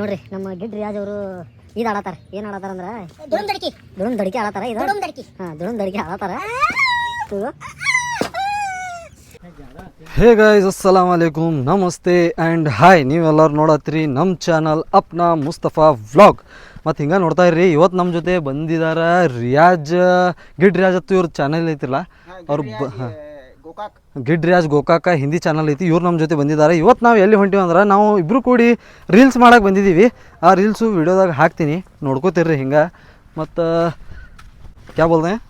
ನೋಡ್ರಿ ನಮ್ಮ ಗಿಡ್ ರಿಯಾಜ್ ಅವರು ಇದು ಆಡತಾರ. ಏನ್ ಆಡತಾರ ಅಂದ್ರ? ದುಡುಮ್ ದಡ್ಕಿ ಆಡತಾರ ಇದು? ದುಡುಮ್ ದಡ್ಕಿ ಹಾ ದುಡುಮ್ ದಡಿಕೆ ಆಡತಾರ ಇದು ಹೇ ಗೈಸ್ ಅಸ್ಸಲಾಮ್ ಅಲೈಕುಮ್. ನಮಸ್ತೆ ಆ್ಯಂಡ್ ಹಾಯ್ ನೀವೆಲ್ಲರೂ ನೋಡತ್ರಿ ನಮ್ಮ ಚಾನಲ್ ಅಪ್ನಾ ಮುಸ್ತಫಾ ವ್ಲಾಗ್ ಮತ್ತು ಹಿಂಗೆ ನೋಡ್ತಾ ಇರ್ರಿ ಇವತ್ತು ನಮ್ಮ ಜೊತೆ ಬಂದಿದಾರ ರಿಯಾಜ್. ಗಿಡ್ ರಿಯಾಜ್ ಅತ್ತು ಇವ್ರ ಚಾನಲ್ ಐತಿಲ್ಲ ಅವ್ರು ಬ ಗಿಡ್ ರಿಯಾಜ್ ಗೋಕಾಕ ಹಿಂದಿ ಚಾನಲ್ ಐತಿ. ಇವ್ರು ನಮ್ಮ ಜೊತೆ ಬಂದಿದ್ದಾರೆ. ಇವತ್ತು ನಾವು ಎಲ್ಲಿ ಹೊಂಟಿವಿ ಅಂದ್ರೆ ನಾವು ಇಬ್ಬರು ಕೂಡಿ ರೀಲ್ಸ್ ಮಾಡಕ್ಕೆ ಬಂದಿದ್ದೀವಿ ಆ ರೀಲ್ಸು ವೀಡಿಯೋದಾಗ ಹಾಕ್ತೀನಿ. ನೋಡ್ಕೋತೀರ್ರಿ ಹಿಂಗೆ. ಮತ್ತು, ಕ್ಯಾ ಬೋಲ್ದೆ?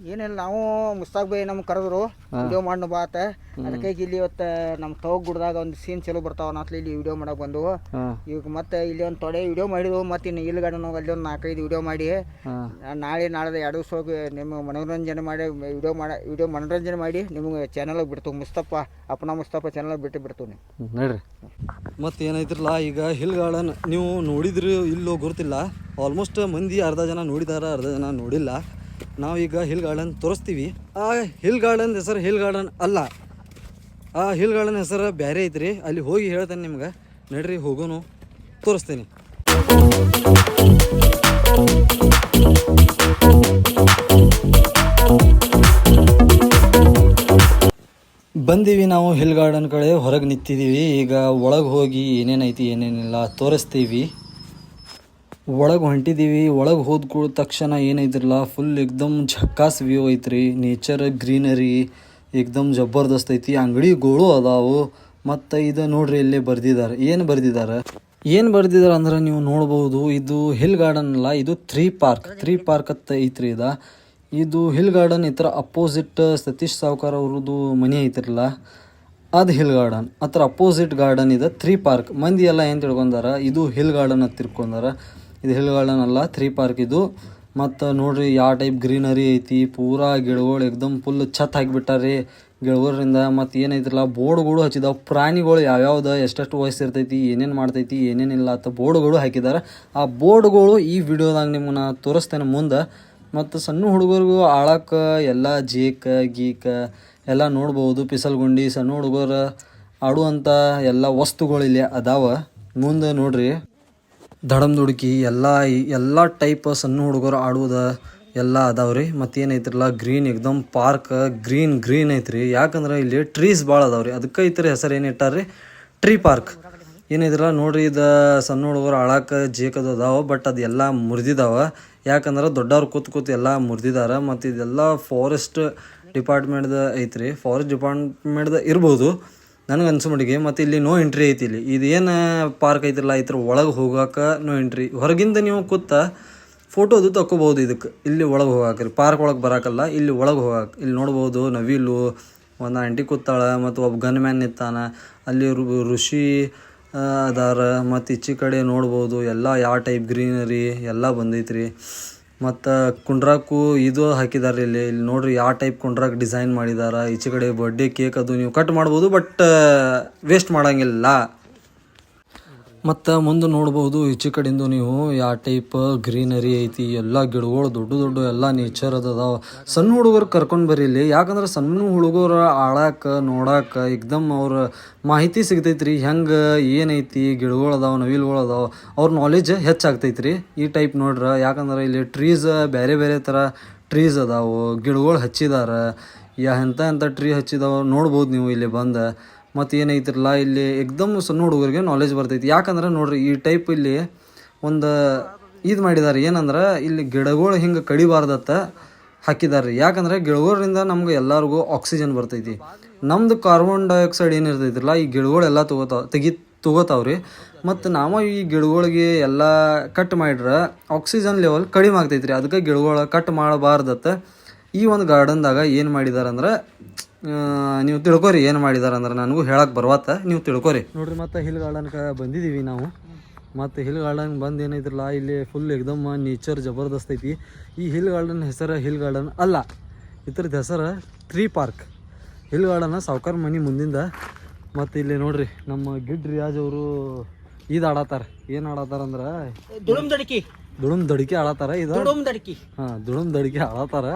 ಏನಿಲ್ಲ ನಾವು ಮುಸ್ತಾಕ್ ಬೈ ನಮ್ಗೆ ಕರೆದ್ರು ವಿಡಿಯೋ ಮಾಡ್ನು ಬಾತ ಅದಕ್ಕೆ ಇಲ್ಲಿ ಇವತ್ತು ನಮ್ಮ ತೋಗ್ ಗುಡ್ದಾಗ ಒಂದು ಸೀನ್ ಚಲೋ ಬರ್ತಾವ ಅನ್ನತ್ಲಿ ಇಲ್ಲಿ ವಿಡಿಯೋ ಮಾಡಕ್ಕೆ ಬಂದು ಈಗ ಮತ್ತೆ ಇಲ್ಲಿ ಒಂದು ತೊಡೆ ವಿಡಿಯೋ ಮಾಡಿದ್ವು ಮತ್ತೆ ಇನ್ನು ಇಲ್ಲಿ ಗಾರ್ಡನ್ ಅಲ್ಲಿ ಒಂದು ನಾಲ್ಕೈದು ವಿಡಿಯೋ ಮಾಡಿ. ನಾಳೆ ನಾಳೆ ಎರಡು ದಿವಸ ಹೋಗಿ ನಿಮ್ಗೆ ಮನೋರಂಜನೆ ಮಾಡಿ ವಿಡಿಯೋ ಮಾಡ ವಿಡಿಯೋ ಮನೋರಂಜನೆ ಮಾಡಿ ನಿಮಗೆ ಚಾನಲ್ ಬಿಡ್ತು ಮುಸ್ತಪ್ಪ ಅಪ್ಪನ ಮುಸ್ತಪ್ಪ ಚಾನಲ್ ಬಿಟ್ಟು ಬಿಡ್ತು ನೀವು. ಹ್ಮ್, ನೋಡ್ರಿ. ಮತ್ತೆ ಏನೈತಿರಲ್ಲ ಈಗ ಹಿಲ್ ಗಾರ್ಡನ್ ನೀವು ನೋಡಿದ್ರು ಇಲ್ಲೋ ಗೊತ್ತಿಲ್ಲ ಆಲ್ಮೋಸ್ಟ್ ಮಂದಿ ಅರ್ಧ ಜನ ನೋಡಿದಾರ ಅರ್ಧ ಜನ ನೋಡಿಲ್ಲ. ನಾವು ಈಗ ಹಿಲ್ ಗಾರ್ಡನ್ ತೋರಿಸ್ತೀವಿ. ಆ ಹಿಲ್ ಗಾರ್ಡನ್ ಹೆಸರು ಹಿಲ್ ಗಾರ್ಡನ್ ಅಲ್ಲ. ಆ ಹಿಲ್ ಗಾರ್ಡನ್ ಹೆಸರು ಬೇರೆ ಐತ್ರಿ. ಅಲ್ಲಿ ಹೋಗಿ ಹೇಳ್ತೇನೆ ನಿಮ್ಗೆ. ನಡ್ರಿ ಹೋಗೋನು. ತೋರಿಸ್ತೀನಿ. ಬಂದೀವಿ ನಾವು ಹಿಲ್ ಗಾರ್ಡನ್ ಕಡೆ. ಹೊರಗೆ ನಿಂತಿದ್ದೀವಿ ಈಗ ಒಳಗೆ ಹೋಗಿ ಏನೇನೈತಿ, ಏನೇನಿಲ್ಲ ತೋರಿಸ್ತೀವಿ. ಒಳಗೆ ಹೊಂಟಿದ್ದೀವಿ ಒಳಗೆ ಹೋದ ಕೂಡ ತಕ್ಷಣ ಏನೈತಿರಲ್ಲ ಫುಲ್ ಎಕ್ದಮ್ ಝಕ್ಕಾಸ್ ವ್ಯೂ ಐತ್ರಿ. ನೇಚರ್ ಗ್ರೀನರಿ ಎಕ್ದಮ್ ಜಬರ್ದಸ್ತ್ ಐತಿ. ಅಂಗಡಿಗಳು ಅದಾವು. ಮತ್ತು ಇದು ನೋಡ್ರಿ ಇಲ್ಲೇ ಬರ್ದಿದ್ದಾರೆ ಏನು ಬರ್ದಿದ್ದಾರೆ ಏನು ಬರ್ದಿದ್ದಾರೆ ಅಂದ್ರೆ ನೀವು ನೋಡ್ಬೋದು, ಇದು ಹಿಲ್ ಗಾರ್ಡನ್ ಅಲ್ಲ, ಇದು ತ್ರೀ ಪಾರ್ಕ್ ತ್ರೀ ಪಾರ್ಕ್ ಅಂತ ಐತ್ರಿ ಇದ. ಇದು ಹಿಲ್ ಗಾರ್ಡನ್ ಈ ಥರ ಅಪೋಸಿಟ್ ಸತೀಶ್ ಸಾವ್ಕಾರ್ ಅವ್ರದ್ದು ಮನೆ ಐತಿರಲ್ಲ. ಅದು ಹಿಲ್ ಗಾರ್ಡನ್ ಹತ್ರ ಅಪೋಸಿಟ್ ಗಾರ್ಡನ್ ಇದೆ ತ್ರೀ ಪಾರ್ಕ್ ಮಂದಿ ಎಲ್ಲ ಏನು ತಿಳ್ಕೊಂಡಾರ? ಇದು ಹಿಲ್ ಗಾರ್ಡನ್ ಅಂತ ತಿಳ್ಕೊಂಡಾರ. ಇದು ಹಿಲ್ ಗಾರ್ಡನ್ ಅಲ್ಲ ತ್ರೀ ಪಾರ್ಕ್ ಇದು. ಮತ್ತು ನೋಡ್ರಿ ಯಾವ ಟೈಪ್ ಗ್ರೀನರಿ ಐತಿ, ಪೂರಾ ಗಿಡಗಳು ಎಕ್ದಮ್ ಫುಲ್ ಛತ್ ಹಾಕಿಬಿಟ್ಟಾರಿ ಗಿಡಗಳಿಂದ ಮತ್ತು ಏನೈತಿಲ್ಲ ಬೋರ್ಡ್ಗಳು ಹಚ್ಚಿದಾವ. ಪ್ರಾಣಿಗಳು ಯಾವ್ಯಾವ್ದು, ಎಷ್ಟೆಷ್ಟು ವಯಸ್ಸು ಇರ್ತೈತಿ, ಏನೇನು ಮಾಡ್ತೈತಿ ಏನೇನಿಲ್ಲ ಅಂತ ಬೋರ್ಡ್ಗಳು ಹಾಕಿದ್ದಾರೆ ಆ ಬೋರ್ಡ್ಗಳು ಈ ವಿಡಿಯೋದಾಗ ನಿಮ್ಮನ್ನ ತೋರಿಸ್ತೇನೆ ಮುಂದೆ. ಮತ್ತು ಸಣ್ಣ ಹುಡುಗರಿಗೂ ಆಳಕ್ಕೆ ಎಲ್ಲ ಜೇಕ, ಗೀಕ ಎಲ್ಲ ನೋಡ್ಬೋದು. ಪಿಸಲ್ಗುಂಡಿ, ಸಣ್ಣ ಹುಡುಗರು ಆಡುವಂಥ ಎಲ್ಲ ವಸ್ತುಗಳು ಇಲ್ಲಿ ಅದಾವ. ಮುಂದೆ ನೋಡ್ರಿ. ದಡಮ್ ದುಡುಕಿ ಎಲ್ಲ ಎಲ್ಲ ಟೈಪ್ ಸಣ್ಣ ಹುಡುಗರು ಆಡುವುದ ಎಲ್ಲ ಅದಾವ್ರಿ ರೀ. ಮತ್ತೇನೈತ್ರಲ್ಲ, ಗ್ರೀನ್ ಎಕ್ದಮ್ ಪಾರ್ಕ್, ಗ್ರೀನ್ ಗ್ರೀನ್ ಐತ್ರಿ. ಯಾಕಂದ್ರೆ ಇಲ್ಲಿ ಟ್ರೀಸ್ ಭಾಳ ಅದಾವ್ರಿ ಅದಕ್ಕೆ ಐತ್ರಿ ಹೆಸರು ಏನು ಇಟ್ಟಾರ್ರಿ ಟ್ರೀ ಪಾರ್ಕ್. ಏನಿದ್ರಲ್ಲ ನೋಡ್ರಿ ಇದು ಸಣ್ಣ ಹುಡುಗರು ಆಳಕ್ಕೆ ಜೇಕದು ಅದಾವ, ಬಟ್ ಅದೆಲ್ಲ ಮುರಿದಿದಾವ. ಯಾಕಂದ್ರೆ ದೊಡ್ಡವ್ರು ಕೂತ್ ಕೂತ್ ಎಲ್ಲ ಮುರಿದಿದಾರ. ಮತ್ತು ಇದೆಲ್ಲ ಫಾರೆಸ್ಟ್ ಡಿಪಾರ್ಟ್ಮೆಂಟ್ದ ಐತ್ರಿ. ಫಾರೆಸ್ಟ್ ಡಿಪಾರ್ಟ್ಮೆಂಟ್ದ ಇರ್ಬೋದು. ನನಗೆ ಅನ್ಸೋ ಮಟ್ಟಿಗೆ ಮತ್ತು ಇಲ್ಲಿ ನೋ ಎಂಟ್ರಿ ಐತಿ ಇಲ್ಲಿ. ಇದೇನು ಪಾರ್ಕ್ ಐತಿಲ್ಲ ಐತ್ರ ಒಳಗೆ ಹೋಗಾಕ ನೋ ಎಂಟ್ರಿ ಹೊರಗಿಂದ ನೀವು ಕೂತ ಫೋಟೋದು ತಕ್ಕೋಬೋದು ಇದಕ್ಕೆ ಇಲ್ಲಿ ಒಳಗೆ ಹೋಗಾಕ್ರಿ ಪಾರ್ಕ್ ಒಳಗೆ ಬರಾಕಲ್ಲ, ಇಲ್ಲಿ ಒಳಗೆ ಹೋಗಾಕ. ಇಲ್ಲಿ ನೋಡ್ಬೋದು ನವಿಲು, ಒಂದು ಆಂಟಿ ಕೂತಾಳೆ, ಮತ್ತು ಒಬ್ಬ ಗನ್ ಮ್ಯಾನ್ ನಿಂತಾನ. ಅಲ್ಲಿ ಋಷಿ ಅದಾರ. ಮತ್ತು ಈಚೆ ಕಡೆ ನೋಡ್ಬೋದು, ಎಲ್ಲ ಯಾವ ಟೈಪ್ ಗ್ರೀನರಿ ಎಲ್ಲ ಬಂದೈತ್ರಿ. ಮತ್ತು ಕುಂಡ್ರಾಕು ಇದು ಹಾಕಿದ್ದಾರೆ ಇಲ್ಲಿ. ಇಲ್ಲಿ ನೋಡ್ರಿ ಯಾವ ಟೈಪ್ ಕುಂಡ್ರಾಕ್ ಡಿಸೈನ್ ಮಾಡಿದಾರ. ಈಚೆ ಕಡೆ ಬರ್ಡೇ ಕೇಕ್ ಅದು ನೀವು ಕಟ್ ಮಾಡ್ಬೋದು ಬಟ್ ವೇಸ್ಟ್ ಮಾಡಂಗಿಲ್ಲ. ಮತ್ತು ಮುಂದೆ ನೋಡ್ಬೋದು ಈಚೆ ಕಡೆಯಿಂದ ನೀವು ಯಾವ ಟೈಪ್ ಗ್ರೀನರಿ ಐತಿ, ಎಲ್ಲ ಗಿಡಗಳು ದೊಡ್ಡ ದೊಡ್ಡ ಎಲ್ಲ ನೇಚರ್ ಅದಾವ. ಸಣ್ಣ ಹುಡುಗರು ಕರ್ಕೊಂಡು ಬರೀಲಿ, ಯಾಕಂದ್ರೆ ಸಣ್ಣ ಹುಡುಗರು ಆಳಾಕ, ನೋಡಾಕ ಎಕ್ದಮ್ ಅವ್ರ ಮಾಹಿತಿ ಸಿಗ್ತೈತ್ರಿ, ಹೆಂಗೆ ಏನೈತಿ ಗಿಡಗಳು ಅದಾವ, ನವಿಲುಗಳು ಅದಾವ, ಅವ್ರ ನಾಲೆಜ್ ಹೆಚ್ಚಾಗ್ತೈತ್ರಿ ಈ ಟೈಪ್ ನೋಡ್ರ, ಯಾಕಂದ್ರೆ ಇಲ್ಲಿ ಟ್ರೀಸ್ ಬೇರೆ ಬೇರೆ ಥರ ಟ್ರೀಸ್ ಅದಾವು, ಗಿಡಗಳು ಹಚ್ಚಿದಾರ, ಯಾ ಎಂಥ ಎಂಥ ಟ್ರೀ ಹಚ್ಚಿದಾವ ನೋಡ್ಬೋದು ನೀವು ಇಲ್ಲಿ ಬಂದು. ಮತ್ತು ಏನೈತಿರಲ್ಲ ಇಲ್ಲಿ ಎಕ್ದಮ್ ಸಣ್ಣ ಹುಡುಗರಿಗೆ ನಾಲೆಜ್ ಬರ್ತೈತಿ. ಯಾಕಂದ್ರೆ ನೋಡ್ರಿ ಈ ಟೈಪ್ ಇಲ್ಲಿ ಒಂದು ಇದು ಮಾಡಿದ್ದಾರೆ ಏನಂದ್ರೆ ಇಲ್ಲಿ ಗಿಡಗಳು ಹಿಂಗೆ ಕಡಿಬಾರ್ದತ್ತ ಹಾಕಿದ್ದಾರೆ ಯಾಕಂದ್ರೆ ಗಿಡಗಳಿಂದ ನಮ್ಗೆ ಎಲ್ಲರಿಗೂ ಆಕ್ಸಿಜನ್ ಬರ್ತೈತಿ. ನಮ್ದು ಕಾರ್ಬನ್ ಡೈಆಕ್ಸೈಡ್ ಏನಿರ್ತೈತಿಲ್ಲ ಈ ಗಿಡಗಳೆಲ್ಲ ತಗೋತಾವ ತೆಗಿ ತಗೋತಾವ್ರಿ. ಮತ್ತು ನಾವು ಈ ಗಿಡಗಳಿಗೆ ಎಲ್ಲ ಕಟ್ ಮಾಡಿದ್ರೆ ಆಕ್ಸಿಜನ್ ಲೆವೆಲ್ ಕಡಿಮೆ ಆಗ್ತೈತ್ರಿ. ಅದಕ್ಕೆ ಗಿಡಗಳ ಕಟ್ ಮಾಡಬಾರ್ದತ್ತ ಈ ಒಂದು ಗಾರ್ಡನ್ದಾಗ ಏನು ಮಾಡಿದಾರಂದ್ರೆ ಆ, ನೀವು ತಿಳ್ಕೊರಿ ಏನು ಮಾಡಿದಾರೆ ಅಂದ್ರೆ ನನಗೂ ಹೇಳಕ್ಕೆ ಬರ್ವಾತ ನೀವು ತಿಳ್ಕೊರಿ. ನೋಡ್ರಿ ಮತ್ತೆ ಹಿಲ್ ಗಾರ್ಡನ್ಗೆ ಬಂದಿದ್ದೀವಿ ನಾವು. ಮತ್ತು ಹಿಲ್ ಗಾರ್ಡನ್ ಬಂದು ಏನೈತ್ರಲ್ಲ ಇಲ್ಲಿ ಫುಲ್ ಎಕ್ದಮ್ ನೇಚರ್ ಜಬರ್ದಸ್ತ್ ಐತಿ. ಈ ಹಿಲ್ ಗಾರ್ಡನ್ ಹೆಸರು ಹಿಲ್ ಗಾರ್ಡನ್ ಅಲ್ಲ ಇದ್ರದ್ದು ಹೆಸರು ಟ್ರೀ ಪಾರ್ಕ್ ಹಿಲ್ ಗಾರ್ಡನ್ ಸಾವ್ಕಾರ ಮನೆ ಮುಂದಿಂದ ಮತ್ತು ಇಲ್ಲಿ ನೋಡ್ರಿ ನಮ್ಮ ಗಿಡ್ ರಿಯಾಜ್ ಅವರು ಇದು ಆಡತ್ತಾರ ಏನು ಆಡತ್ತಾರ ಅಂದ್ರೆ ದುಡುಮ್ ದಡ್ಕಿ. ದುಡುಮ್ ದಡಿಕೆ ಆಡತ್ತಾರ ಇದು. ದುಡುಮ್ ದಡಿಕೆ. ಹಾಂ ದುಡುಮ್ ದಡಿಕೆ ಆಡತ್ತಾರ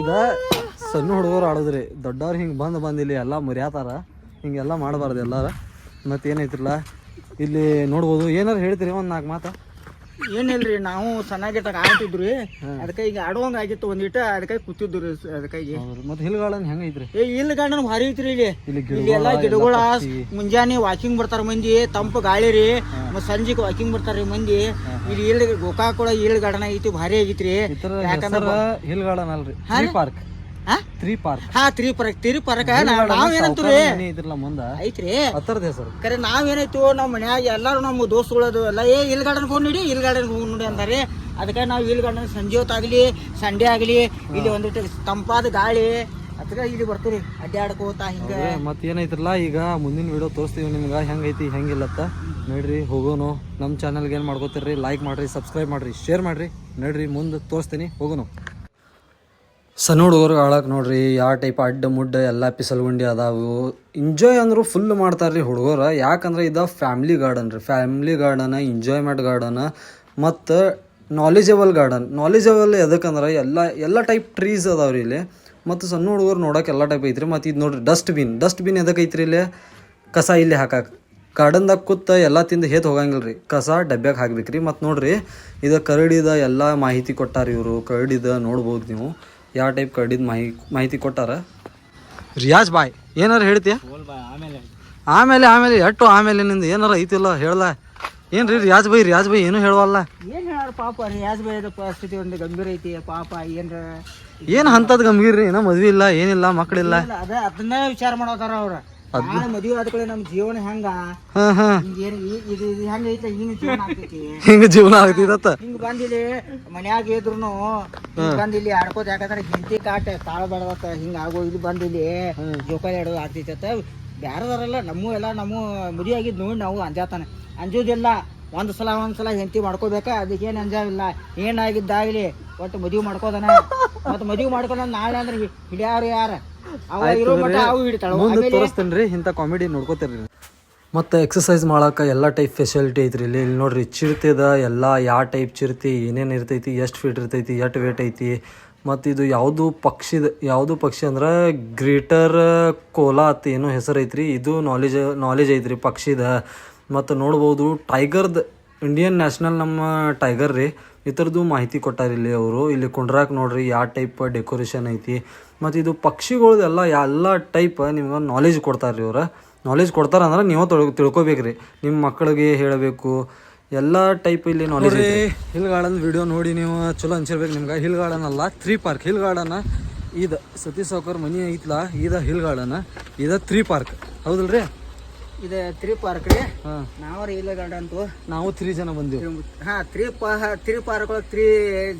ಇದ ಸಣ್ಣ ಹುಡುಗರು ಆಡೋದ್ರಿ, ದೊಡ್ಡವ್ರು ಹಿಂಗೆ ಬಂದು ಬಂದು ಇಲ್ಲಿ ಎಲ್ಲ ಮುರಿಯಾತಾರ ಹಿಂಗೆಲ್ಲ ಮಾಡಬಾರ್ದು ಎಲ್ಲಾರ. ಮತ್ತೆ ಏನೈತ್ರಲ್ಲ ಇಲ್ಲಿ ನೋಡ್ಬೋದು, ಏನಾರು ಹೇಳ್ತೀರಿ ಒಂದು ನಾಲ್ಕು ಮಾತಾ? ಏನಿಲ್ರಿ ನಾವು ಸಣ್ಣಾಗಿದ್ದಾಗ ಆಡ್ತಿದ್ರಿ ಅದಕ್ಕೆ ಈಗ ಆಡುವಂಗ ಆಗಿತ್ತು ಒಂದಿಟ ಅದಕ್ಕೆ ಕೂತಿದ್ರಿ ಅದಕ್ಕಾಗಿ. ಮತ್ತೆ ಹಿಲ್ ಗಾರ್ಡನ್ ಹೆಂಗೈತ್ರಿ ಏ ಇಲ್ಲಿ ಗಾರ್ಡನ್ ಭಾರಿ ಐತ್ರಿ ಇಲ್ಲಿ. ಇಲ್ಲಿ ಎಲ್ಲಾ ಗಿಡಗಳ ಮುಂಜಾನೆ ವಾಕಿಂಗ್ ಬರ್ತಾರ ಮಂದಿ ತಂಪು ಗಾಳಿ ರೀ. ಮತ್ ಸಂಜೆಗ್ ವಾಕಿಂಗ್ ಬರ್ತಾರ ಮಂದಿ. ಇಲ್ಲಿ ಇಲ್ಲಿ ಗೋಕಾಕ್ ಒಳಗ ಇಲ್ಲಿ ಗಾರ್ಡನ್ ಐತಿ ಭಾರಿ ಆಗಿತ್ರಿ ಯಾಕಂದ್ರ ಹಿಲ್ ಗಾರ್ಡನ್ ಅಲ್ರಿ ಪಾರ್ಕ್? ತ್ರೀ ಪಾರ್ಕ್ ಹಾ ತ್ರಿ ಪರಕ್ ತ್ರಿ ಪರಕ ನಾವ್ ಏನಂತೀವಿ ಇದ್ರಲ್ಲ ಮುಂದ? ಐತ್ರಿ. ಹತ್ತರದ ಹೆಸರು. ಕರೆ ನಾವೇನಾಯ್ತು ನಮ್ಮ ಮನ್ಯಾಗ ಎಲ್ಲಾರು ನಮ್ಮ ದೋಸ್ತುಗಳದು ಎಲ್ಲ ಏ ಇಲ್ಲಿ ಗಾರ್ಡನ್ ಹೋಗಿ ನೋಡಿ ಇಲ್ಲಿ ಗಾರ್ಡನ್ ಹೋಗಿ ನೋಡಿ ಅಂತಾರೆ ಅದಕ್ಕೆ ನಾವು ಇಲ್ಲಿ ಗಾರ್ಡನ್ ಸಂಜೆ ಹೊತ್ತಾಗ್ಲಿ ಸಂಡೇ ಆಗ್ಲಿ ಇಲ್ಲಿ ಒಂದಿಟ್ಟು ತಂಪಾದ ಗಾಳಿ. ಅದಕ್ಕೆ ಇಲ್ಲಿ ಬರ್ತೀರಿ ಅಡ್ಡಾಡ್ಕೋತ ಹಿಂಗ. ಮತ್ತೆ ಏನೈತ್ರಲ್ಲ ಈಗ ಮುಂದಿನ ವಿಡಿಯೋ ತೋರಿಸ್ತೀವಿ ನಿಮ್ಗೆ. ಹೆಂಗೈತಿ ಹೆಂಗಿಲ್ಲತ್ತ. ನೋಡ್ರಿ ಹೋಗೋನು. ನಮ್ಮ ಚಾನಲ್ಗೆ ಏನು ಮಾಡ್ಕೋತೀರಿ ಲೈಕ್ ಮಾಡ್ರಿ ಸಬ್ಸ್ಕ್ರೈಬ್ ಮಾಡ್ರಿ ಶೇರ್ ಮಾಡ್ರಿ. ನೋಡ್ರಿ ಮುಂದೆ ತೋರಿಸ್ತೀನಿ. ಹೋಗೋನು. ಸಣ್ಣ ಹುಡುಗರು ಆಳಕ್ಕೆ ನೋಡ್ರಿ ಯಾವ ಟೈಪ್ ಅಡ್ಡ ಮುಡ್ಡ ಎಲ್ಲ ಪಿಸಲ್ಗುಂಡಿ ಅದಾವು. ಎಂಜಾಯ್ ಅಂದ್ರು ಫುಲ್ ಮಾಡ್ತಾರೆ ರೀ ಹುಡುಗರು. ಯಾಕಂದ್ರೆ ಇದು ಫ್ಯಾಮ್ಲಿ ಗಾರ್ಡನ್ ರೀ. ಫ್ಯಾಮ್ಲಿ ಗಾರ್ಡನ್ ಎಂಜಾಯ್ಮೆಂಟ್ ಗಾರ್ಡನ್ ಮತ್ತು ನಾಲೆಜಬಲ್ ಗಾರ್ಡನ್ ನಾಲೆಜಬಲ್ ಎದಕ್ಕಂದ್ರೆ ಎಲ್ಲ ಎಲ್ಲ ಟೈಪ್ ಟ್ರೀಸ್ ಅದಾವ್ರಿ ಇಲ್ಲಿ. ಮತ್ತು ಸಣ್ಣ ಹುಡುಗರು ನೋಡೋಕೆ ಎಲ್ಲ ಟೈಪ್ ಐತ್ರಿ. ಮತ್ತು ಇದು ನೋಡ್ರಿ ಡಸ್ಟ್ಬಿನ್ ಡಸ್ಟ್ಬಿನ್ ಎದಕ್ಕೆ ಐತ್ರಿ ಇಲ್ಲಿ? ಕಸ ಇಲ್ಲಿ ಹಾಕಕ್ಕೆ ಗಾರ್ಡನ್ದಾಗ ಕೂತ ಎಲ್ಲ ತಿಂದು ಹೇತ್ ಹೋಗಂಗಿಲ್ಲ ರೀ ಕಸ ಡಬ್ಬ್ಯಾಗ ಹಾಕ್ಬೇಕ್ರಿ. ಮತ್ತು ನೋಡ್ರಿ, ಇದು ಕರಡಿದ ಎಲ್ಲ ಮಾಹಿತಿ ಕೊಟ್ಟಾರ ಇವರು. ಕರಡಿದ ನೋಡ್ಬೋದು ನೀವು. ಯಾವ ಟೈಪ್ ಕಡಿದ ಮಾಹಿ ಮಾಹಿತಿ ಕೊಟ್ಟಾರ? ರಿಯಾಜ್ ಬಾಯ್ ಏನಾರ ಹೇಳ್ತೀಯ? ಆಮೇಲೆ ಆಮೇಲೆ ಆಮೇಲೆ ಎಟ್ಟು ಆಮೇಲೆ ನಿಂದು ಏನಾರ ಐತಿಲ್ಲ ಹೇಳ್ದ ಏನು ರೀ ರಿಯಾಜ್ ಬೈ ರಿಯಾಜ್ ಬೈ ಏನು ಹೇಳುವಲ್ಲ? ಏನ್ ಹೇಳ ಪಾಪ ರಿಯಾಜ್ ಬೈದ ಪರಿಸ್ಥಿತಿ ಒಂದು ಗಂಭೀರ ಐತಿ ಪಾಪ ಏನ್ರ? ಏನು ಅಂಥದ್ದು ಗಂಭೀರ ರೀ ಏನೋ ಮದ್ವಿ ಇಲ್ಲ ಏನಿಲ್ಲ ಮಕ್ಕಳಿಲ್ಲ ಇಲ್ಲ, ಅದ ಅದನ್ನೇ ವಿಚಾರ ಮಾಡೋತಾರ ಅವ್ರ. ನಾಳೆ ಮದುವೆ ಆದ ಕಡೆ ನಮ್ಮ ಜೀವನ ಹೆಂಗ? ಹಾಂ ಹಾಂ. ಏನ್ ಈ- ಇದು ಇದು ಹೆಂಗ ಐತೆ? ಹಿಂಗ ಜೀವನ ಆಗ್ತೈತಿ. ಹಿಂಗ ಜೀವನ ಆಗ್ತಿದತ್ತ ಹಿಂಗ್ ಬಂದಿಲ್ಲಿ ಮನ್ಯಾಗ ಇದ್ರುನು ಹಿಂಗ್ ಬಂದ್ ಇಲ್ಲಿ ಆಡ್ಕೋತ ಯಾಕಂದ್ರೆ ಹಿಂತಿ ಕಾಟ ತಾಳ ಬಡದತ್ತ ಹಿಂಗ ಆಗೋ ಇದು ಬಂದಿಲ್ಲಿ ಜೋಕಾಲಿ ಆಡೋದು ಆಗ್ತೈತತ್ತ ಬ್ಯಾರದಾರಲ್ಲ ನಮ್ಮ ಎಲ್ಲ ನಮ್ಮ ಮದುವೆ ಆಗಿದ್ ನೋಡಿ ನಾವು ಅಂಜಾತಾನೆ. ಅಂಜೋದಿಲ್ಲ ಒಂದ್ ಸಲ ಒಂದ್ ಸಲ ಹೆಂಡತಿ ಮಾಡ್ಕೋಬೇಕ ಅದಕ್ಕೇನ್ ಅಂಜಾವಿಲ್ಲ. ಏನಾಗಿದ್ದಾಗ್ಲಿ ಒಟ್ಟು ಮದುವೆ ಮಾಡ್ಕೋದನ? ಮತ್ತ್ ಮದುವೆ ಮಾಡ್ಕೊಂಡ್ ನಾಳೆ ಅಂದ್ರೆ ಹಿಡ್ಯಾರು ಯಾರ? ಮುಂದೆ ತೋರಿಸ್ತೇನೆ ರೀ ಇಂಥ ಕಾಮಿಡಿ ನೋಡ್ಕೋತೀರಿ ಮತ್ತು ಎಕ್ಸಸೈಸ್ ಮಾಡೋಕೆ ಎಲ್ಲ ಟೈಪ್ ಫೆಸಿಲಿಟಿ ಐತ್ರಿ ಇಲ್ಲಿ. ಇಲ್ಲಿ ನೋಡ್ರಿ ಚಿರ್ತಿದ ಎಲ್ಲ ಯಾವ ಟೈಪ್ ಚಿರ್ತಿ ಏನೇನು ಇರ್ತೈತಿ ಎಷ್ಟು ಫೀಟ್ ಇರ್ತೈತಿ ಎಷ್ಟು ವೇಟ್ ಐತಿ. ಮತ್ತು ಇದು ಯಾವುದು ಪಕ್ಷಿದ ಯಾವುದು ಪಕ್ಷಿ ಅಂದ್ರೆ ಗ್ರೇಟರ್ ಕೋಲಾ ಅಂತ ಏನೋ ಹೆಸರು ಐತ್ರಿ. ಇದು ನಾಲೆಜ್ ನಾಲೆಜ್ ಐತ್ರಿ ಪಕ್ಷಿದ. ಮತ್ತು ನೋಡ್ಬೋದು ಟೈಗರ್ದ ಇಂಡಿಯನ್ ನ್ಯಾಷನಲ್ ನಮ್ಮ ಟೈಗರ್ ರೀ ಈ ಥರದ್ದು ಮಾಹಿತಿ ಕೊಟ್ಟಾರ ಇಲ್ಲಿ ಅವರು. ಇಲ್ಲಿ ಕುಂಡ್ರಾಕ್ ನೋಡ್ರಿ ಯಾವ ಟೈಪ್ ಡೆಕೋರೇಷನ್ ಐತಿ. ಮತ್ತು ಇದು ಪಕ್ಷಿಗಳ್ದೆಲ್ಲ ಎಲ್ಲ ಟೈಪ್ ನಿಮ್ಗೆ ನಾಲೆಜ್ ಕೊಡ್ತಾರೆ ರೀ ಅವ್ರು. ನಾಲೆಜ್ ಕೊಡ್ತಾರೆ ಅಂದ್ರೆ ನೀವು ತೊಳ್ ತಿಳ್ಕೊಬೇಕು ರೀ ನಿಮ್ಮ ಮಕ್ಕಳಿಗೆ ಹೇಳಬೇಕು. ಎಲ್ಲ ಟೈಪ್ ಇಲ್ಲಿ ನಾಲೆಜ್ ಹಿಲ್ ಗಾರ್ಡನ್ ವಿಡಿಯೋ ನೋಡಿ ನೀವು ಚಲೋ ಅನ್ಸಿರ್ಬೇಕು ನಿಮ್ಗೆ. ಹಿಲ್ ಗಾರ್ಡನ್ ಅಲ್ಲ ತ್ರೀ ಪಾರ್ಕ್ ಹಿಲ್ ಗಾರ್ಡನ್ ಇದು ಸತೀಶ್ ಸಾವ್ಕರ್ ಮನೆ ಐತ್ಲಾ ಇದು ಹಿಲ್ ಗಾರ್ಡನ್ ಇದು ತ್ರೀ ಪಾರ್ಕ್ ಹೌದಲ್ರಿ? ಇದು ತ್ರೀ ಪಾರ್ಕ್ ರೀ ನಾವು ನಾವ್ರ ಇಲ್ಲ ಗಾರ್ಡನ್ ಅಂತ. ನಾವು ತ್ರೀ ಜನ ಬಂದ್ವಿ. ಹಾ ತ್ರೀ ಪಾ ತ್ರೀ ಪಾರ್ಕ್ ಒಳಗೆ ತ್ರೀ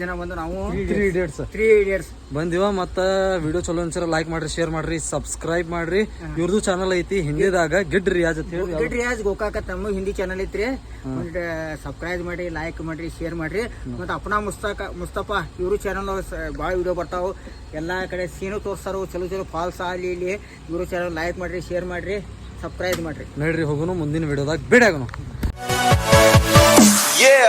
ಜನ ಬಂದು ನಾವು. ತ್ರೀ ಇಡಿಯಟ್ಸ್ ತ್ರೀ ಇಡಿಯಟ್ಸ್ ಬಂದಿವ ಮತ್ತ ವಿಡಿಯೋ ಚಲೋ ಅನ್ಸಿರ ಲೈಕ್ ಮಾಡ್ರಿ ಶೇರ್ ಮಾಡ್ರಿ ಸಬ್ಸ್ಕ್ರೈಬ್ ಮಾಡ್ರಿ. ಇವ್ರದ್ದು ಚಾನಲ್ ಐತಿ ಹಿಂದಿದಾಗ ಗಿಡ್ ರಿಯಾಜ್ ಅಂತ ಹೇಳಿ ಗಿಡ್ ರಿಯಾಜ್ ಗೋಕಾಕ ತಮ್ಮ ಹಿಂದಿ ಚಾನಲ್ ಐತ್ರಿ. ಸಬ್ಸ್ಕ್ರೈಬ್ ಮಾಡ್ರಿ ಲೈಕ್ ಮಾಡ್ರಿ ಶೇರ್ ಮಾಡ್ರಿ. ಮತ್ತು ಅಪ್ನಾ ಮುಸ್ತಾಕ ಮುಸ್ತಫಾ ಇವರು ಚಾನಲ್ ಭಾಳ ವಿಡಿಯೋ ಬರ್ತಾವು. ಎಲ್ಲಾ ಕಡೆ ಸೀನು ತೋರಿಸ್ತಾರು ಚಲೋ ಚಲೋ ಫಾಲ್ಸ್ ಅಲ್ಲಿ ಇಲ್ಲಿ. ಇವರು ಚಾನಲ್ ಲೈಕ್ ಮಾಡ್ರಿ ಶೇರ್ ಮಾಡ್ರಿ. ಸಬ್ಸ್ಕ್ರೈಬ್ ಮಾಡ್ರಿ ನೋಡ್ರಿ ಹೋಗೋನು ಮುಂದಿನ ವಿಡಿಯೋದಾಗ ಬೇಡ ಆಗೋನು Yeah.